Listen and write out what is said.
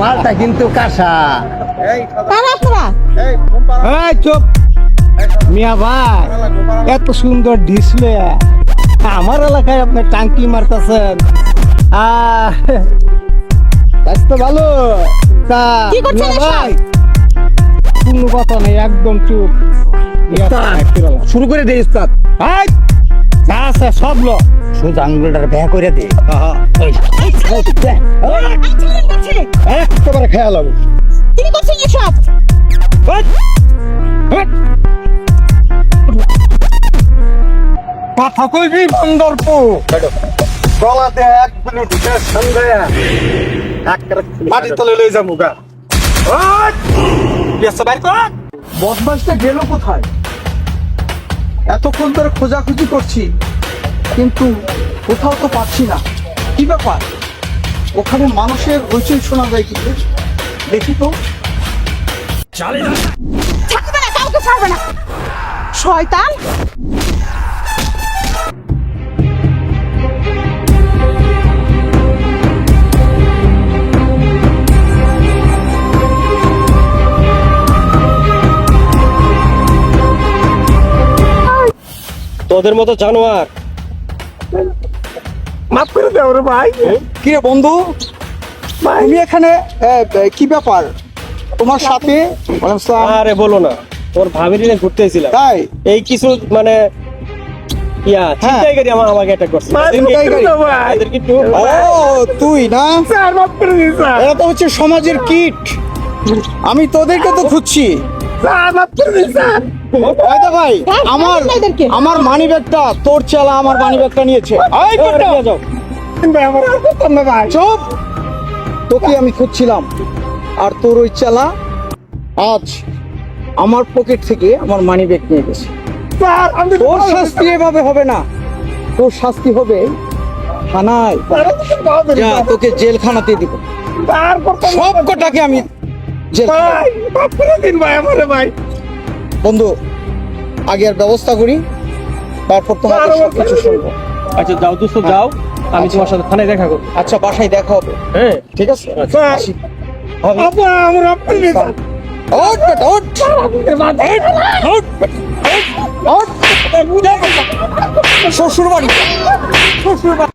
মালটা কিন্তু কাঁসা। এই চুপ। মিয়া ভাই এত সুন্দর ডিসপ্লে আমার এলাকায় আপনি টাঙ্কি মারতেছেন। আহ, তো ভালো। তা? ভাই, কোনো কথা নেই একদম চুপ। শুরু করে দে উস্তাদ। এই, যা আছে সব লো। সোজা আঙ্গুলটার ব্যাহ করে দে। এই ছেলের একেবারে খেয়াল হবে কি করছেন এসব কথা কইবি বন্দরপু গলাতে এক মাটি তলে লই যাব গা। বদমাসটা গেল কোথায়? এতক্ষণ ধরে খোঁজাখুঁজি করছি। কিন্তু কোথাও তো পাচ্ছি না। কি ব্যাপার? ওখানে মানুষের হইচই শোনা যায় কি? দেখি তো। ছাড়বে না কাউকে ছাড়বে না। শয়তান! তোদের মতো জানোয়ার মাফ করে দে ওরে ভাই। কি রে বন্ধু? তুমি এখানে কি ব্যাপার? তোমার সাথে? আরে বলো না তোর ভাবির নিয়ে ঘুরতে এসেছিলাম। তাই? এই কিছু মানে ইয়া হ্যাঁ। চিন্তাই করি আমার আমাকে অ্যাটাক করছে? ও তুই না? এরা তো হচ্ছে সমাজের কিট। আমি তোদেরকে তো খুঁজছি। ভাই আমার মানি ব্যাগটা তোর চালা আমার মানি ব্যাগটা নিয়েছে। চুপ। তোকে আমি খুঁজছিলাম আর তোর ওই চালা আজ আমার পকেট থেকে আমার মানি ব্যাগ নিয়ে গেছে। তোর শাস্তি এভাবে হবে না। তোর শাস্তি হবে থানায়। যা তোকে জেলখানাতে দিব। সব কটাকে আমি জেল। বন্ধু আগে আর ব্যবস্থা করি তারপর সব কিছু শুনব। আচ্ছা যাও দোস্ত যাও। আমি তোমার সাথে থানায় দেখা করব। আচ্ছা বাসায় দেখা হবে। হ্যাঁ। ঠিক আছে? আচ্ছা। আসি। বেটা। শ্বশুর বাড়ি শ্বশুর বাড়ি